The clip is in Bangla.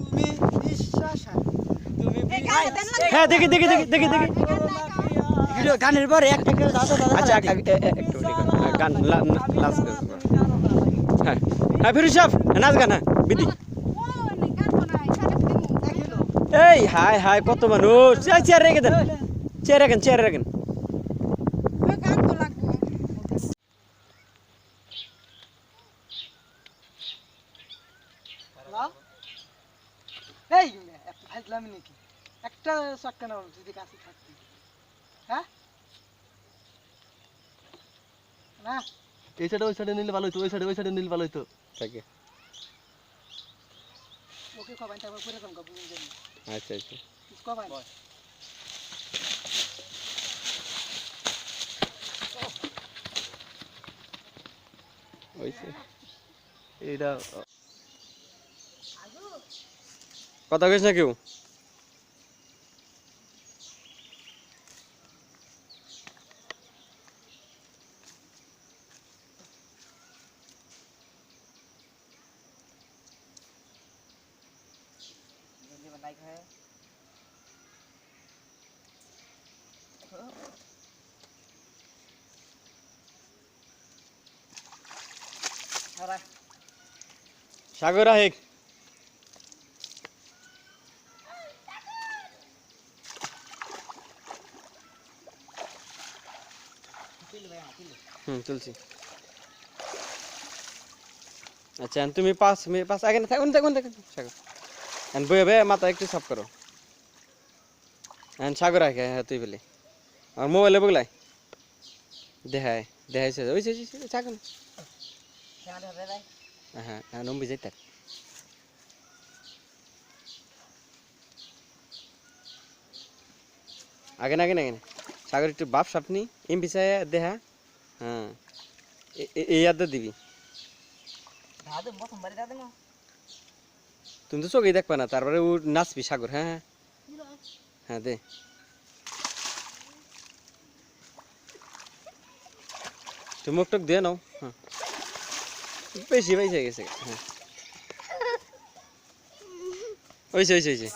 তুমি বিশ্বাস। তুমি হ্যাঁ দেখি দেখি দেখি দেখি দেখি। ভিডিও গানের পরে একটা করে দাদা দাদা আচ্ছা এক- এক- এক- একটু হ্যাঁ, গান হ্যাঁ। হ্যাঁ ফিরোজ সাহেব নাচ গান হ্যাঁ দেখিলো। এই হাই হাই কত মানুষ। চেয়ার রেখে দেন চেয়ার রাখেন চেয়ার রাখেন। এই একটা ফাইজলামি নাকি? একটা চাক্কা নাও যদি কাছে থাকতি। হ্যাঁ? না? এই সাইডে ওই সাইডে নিলে ভালো হইতো ওই সাইডে ওই সাইডে নিলে ভালো হইতো। থাকে। ওকে কবাই তারপর করে কাপড় জন্য আচ্ছা আচ্ছা। কবাই। ওইছে এইটা কথা কইস না কেউ সাগর আহেক হুম, তুলছি। আচ্ছা তুমি পাঁচ মিনিট, পাঁচ, আগে না থাকুন থাকুন থাকুন সাগর। and বয়ে বয়ে মাথা একটু সাফ করো। and সাগর আগে হ্যাঁ তুই বলি। আর মোবাইলে বগলাই। দেখায় দেখাইছে ওই যে সাগর। হ্যাঁ হ্যাঁ নম্বি যাই আগে না আগে না আগে না। সাগর একটু বাপ সাপনি এম পিছায় দেখা হ্যাঁ এই আদা দিবি। তুমি তো চোখেই দেখবা না, তারপরে ও নাচবি সাগর হ্যাঁ হ্যাঁ। হ্যাঁ দে। তুমি মুখ টুক দিয়ে নাও হ্যাঁ। বেশি বেশি গেছে হ্যাঁ। ওইছে ওইছে ওইছে